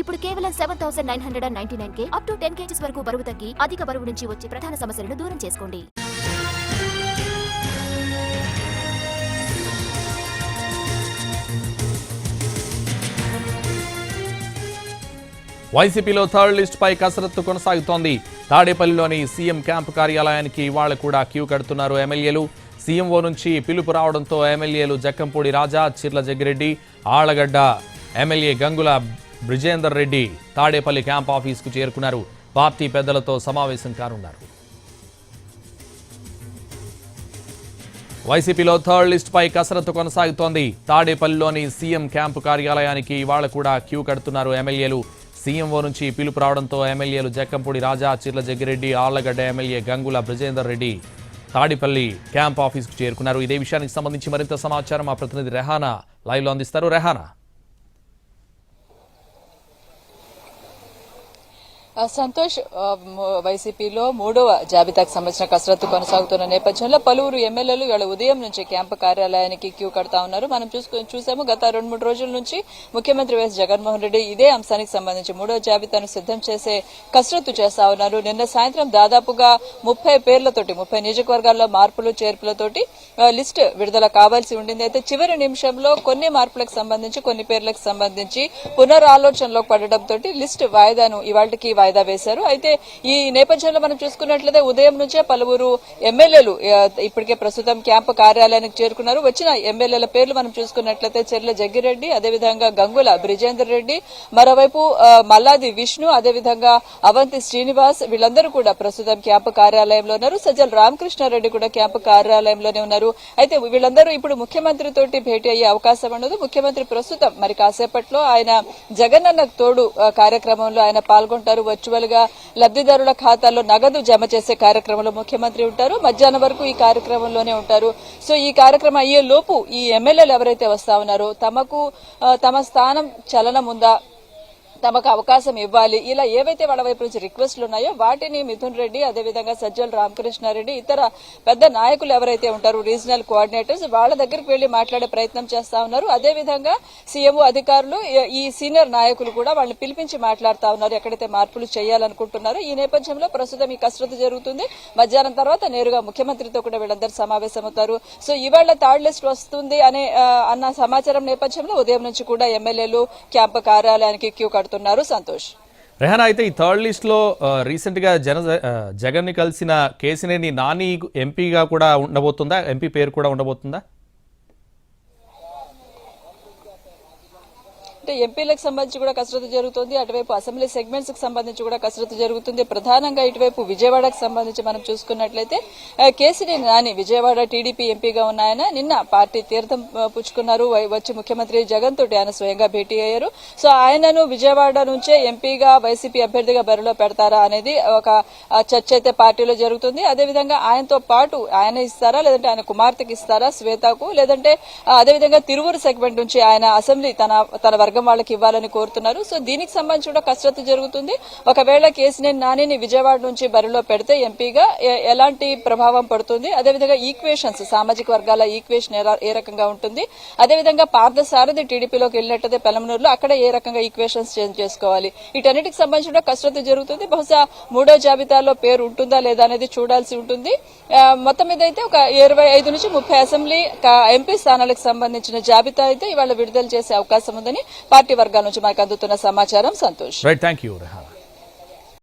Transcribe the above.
ఇప్పుడు కేవలం seven thousand nine hundred and ninety nine K up to ten kgs వరకు బరువు తగ్గి అధిక బరువు నుంచి వచ్చే ప్రధాన సమస్యలను దూరం చేసుకోండి. వైసీపీలో థర్డ్ లిస్ట్ పై కసరత్తు కొనసాగుతోంది. తాడేపల్లిలోని సీఎం క్యాంపు కార్యాలయానికి ఇవాళ కూడా క్యూ కడుతున్నారు ఎమ్మెల్యేలు. సీఎంఓ నుంచి పిలుపు రావడంతో ఎమ్మెల్యేలు జక్కంపూడి రాజా చిర్ల జగ్గిరెడ్డి ఆళ్ళగడ్డ ఎమ్మెల్యే గంగుల బ్రిజేందర్ రెడ్డి తాడేపల్లి క్యాంప్ ఆఫీస్కు చేరుకున్నారు. పార్టీ పెద్దలతో సమావేశం కానున్నారు. వైసీపీలో థర్డ్ లిస్టుపై కసరత్తు కొనసాగుతోంది. తాడేపల్లిలోని సీఎం క్యాంపు కార్యాలయానికి ఇవాళ కూడా క్యూ కడుతున్నారు ఎమ్మెల్యేలు. సీఎంఓ నుంచి పిలుపు రావడంతో ఎమ్మెల్యేలు జక్కంపూడి రాజా చిర్ల జగ్గిరెడ్డి ఆళ్ళగడ్డ ఎమ్మెల్యే గంగుల బ్రజేందర్ రెడ్డి తాడిపల్లి క్యాంప్ ఆఫీస్కు చేరుకున్నారు. ఇదే విషయానికి సంబంధించి మరింత సమాచారం మా ప్రతినిధి రెహానా లైవ్లో అందిస్తారు. రెహానా. సంతోష్ వైసీపీలో మూడవ జాబితాకు సంబంధించిన కసరత్తు కొనసాగుతున్న నేపథ్యంలో పలువురు ఎమ్మెల్యేలు ఇవాళ ఉదయం నుంచి క్యాంపు కార్యాలయానికి క్యూ కడతా ఉన్నారు. మనం చూసుకుని చూసాము గత రెండు మూడు రోజుల నుంచి ముఖ్యమంత్రి వైఎస్ జగన్మోహన్ రెడ్డి ఇదే అంశానికి సంబంధించి మూడవ జాబితాను సిద్ధం చేసే కసరత్తు చేస్తా ఉన్నారు. నిన్న సాయంత్రం దాదాపుగా ముప్పై పేర్లతోటి ముప్పై నియోజకవర్గాల్లో మార్పులు చేర్పులతోటి లిస్ట్ విడుదల కావాల్సి ఉండింది. అయితే చివరి నిమిషంలో కొన్ని మార్పులకు సంబంధించి కొన్ని పేర్లకు సంబంధించి పునరాలోచనలో పడడంతో లిస్ట్ వాయిదాను ఇవాళకి వాయిదా వేశారు. అయితే ఈ నేపథ్యంలో మనం చూసుకున్నట్లయితే ఉదయం నుంచే పలువురు ఎమ్మెల్యేలు ఇప్పటికే ప్రస్తుతం క్యాంపు కార్యాలయానికి చేరుకున్నారు. వచ్చిన ఎమ్మెల్యేల పేర్లు మనం చూసుకున్నట్లయితే చెర్ల జగ్గిరెడ్డి అదేవిధంగా గంగుల బ్రిజేందర్ రెడ్డి మరోవైపు మల్లాది విష్ణు అదేవిధంగా అవంతి శ్రీనివాస్ వీళ్ళందరూ కూడా ప్రస్తుతం క్యాంపు కార్యాలయంలో ఉన్నారు. సజ్జల రామకృష్ణారెడ్డి కూడా క్యాంపు కార్యాలయంలోనే ఉన్నారు. అయితే వీళ్ళందరూ ఇప్పుడు ముఖ్యమంత్రి తోటి భేటీ అయ్యే అవకాశం ఉండదు. ముఖ్యమంత్రి ప్రస్తుతం మరి కాసేపట్లో ఆయన జగనన్న తోడు కార్యక్రమంలో ఆయన పాల్గొంటారు. వర్చువల్గా లబ్దిదారుల ఖాతాల్లో నగదు జమ చేసే కార్యక్రమంలో ముఖ్యమంత్రి ఉంటారు. మధ్యాహ్నం వరకు ఈ కార్యక్రమంలోనే ఉంటారు. సో ఈ కార్యక్రమం అయ్యే లోపు ఈ ఎమ్మెల్యేలు ఎవరైతే వస్తా ఉన్నారో తమకు తమ స్థానం చలనం ఉందా? తమకు అవకాశం ఇవ్వాలి. ఇలా ఏవైతే వాళ్ళ వైపు నుంచి రిక్వెస్ట్లు ఉన్నాయో వాటిని మిథున్ రెడ్డి అదేవిధంగా సజ్జల రామకృష్ణారెడ్డి ఇతర పెద్ద నాయకులు ఎవరైతే ఉంటారో రీజనల్ కోఆర్డినేటర్స్ వాళ్ళ దగ్గరికి వెళ్ళి మాట్లాడే ప్రయత్నం చేస్తా ఉన్నారు. అదేవిధంగా సీఎం అధికారులు ఈ- సీనియర్ నాయకులు కూడా వాళ్ళని పిలిపించి మాట్లాడుతా ఉన్నారు. ఎక్కడైతే మార్పులు చేయాలనుకుంటున్నారో ఈ నేపథ్యంలో ప్రస్తుతం ఈ కసరత్తు జరుగుతుంది. మధ్యాహ్నం తర్వాత నేరుగా ముఖ్యమంత్రితో కూడా వీళ్ళందరూ సమావేశమవుతారు. సో ఇవాళ థర్డ్ లిస్ట్ వస్తుంది అనే అన్న సమాచారం నేపథ్యంలో ఉదయం నుంచి కూడా ఎమ్మెల్యేలు క్యాంపు కార్యాలయానికి క్యూ కడుతున్నారు. సంతోష్. రెహానా అయితే ఈ థర్డ్ లిస్ట్లో రీసెంట్గా జన జగన్ని కలిసిన కేసినేని నాని ఎంపీగా కూడా ఉండబోతుందా? ఎంపీ పేరు కూడా ఉండబోతుందా? అంటే ఎంపీలకు సంబంధించి కూడా కసరత్తు జరుగుతుంది. అటువైపు అసెంబ్లీ సెగ్మెంట్స్కి సంబంధించి కూడా కసరత్తు జరుగుతుంది. ప్రధానంగా ఇటువైపు విజయవాడకు సంబంధించి మనం చూసుకున్నట్లయితే ఆ, నాని విజయవాడ టీడీపీ ఎంపీగా ఉన్నాయన నిన్న పార్టీ తీర్థం పుచ్చుకున్నారు. వచ్చి ముఖ్యమంత్రి జగన్ తోటి ఆయన స్వయంగా భేటీ అయ్యారు. సో ఆయనను విజయవాడ నుంచే ఎంపీగా వైసీపీ అభ్యర్థిగా బరిలో పెడతారా అనేది ఒక చర్చ అయితే పార్టీలో జరుగుతుంది. అదేవిధంగా ఆయనతో పాటు ఆయన ఇస్తారా లేదంటే ఆయన కుమార్తెకి ఇస్తారా శ్వేతకు లేదంటే అదేవిధంగా తిరువురు సెగ్మెంట్ నుంచి ఆయన అసెంబ్లీ తన తన వర్గం వాళ్ళకి ఇవ్వాలని కోరుతున్నారు. సో దీనికి సంబంధించి కూడా కసరత్తు జరుగుతుంది. ఒకవేళ కేసినేని నానిని విజయవాడ నుంచి బరిలో పెడితే ఎంపీగా ఎలాంటి ప్రభావం పడుతుంది? అదేవిధంగా ఈక్వేషన్స్ సామాజిక వర్గాల ఈక్వేషన్ ఎలా- ఏ రకంగా ఉంటుంది? అదేవిధంగా పార్థసారథి టీడీపీలోకి వెళ్ళినట్టయితే పెలమనూరులో అక్కడ ఏ రకంగా ఈక్వేషన్స్ చేంజ్ చేసుకోవాలి? వీటన్నిటికి సంబంధించి కూడా కసరత్తు జరుగుతుంది. బహుశా మూడో జాబితాలో పేరు ఉంటుందా లేదా అనేది చూడాల్సి ఉంటుంది. మొత్తం మీద అయితే ఒక ఇరవై ఐదు నుంచి ముప్పై అసెంబ్లీ ఎంపీ స్థానాలకు సంబంధించిన జాబితా అయితే ఇవాళ విడుదల చేసే అవకాశం ఉందని పార్టీ వర్గాల నుంచి మనకు అందుతున్న సమాచారం Santosh. Right thank you Rehana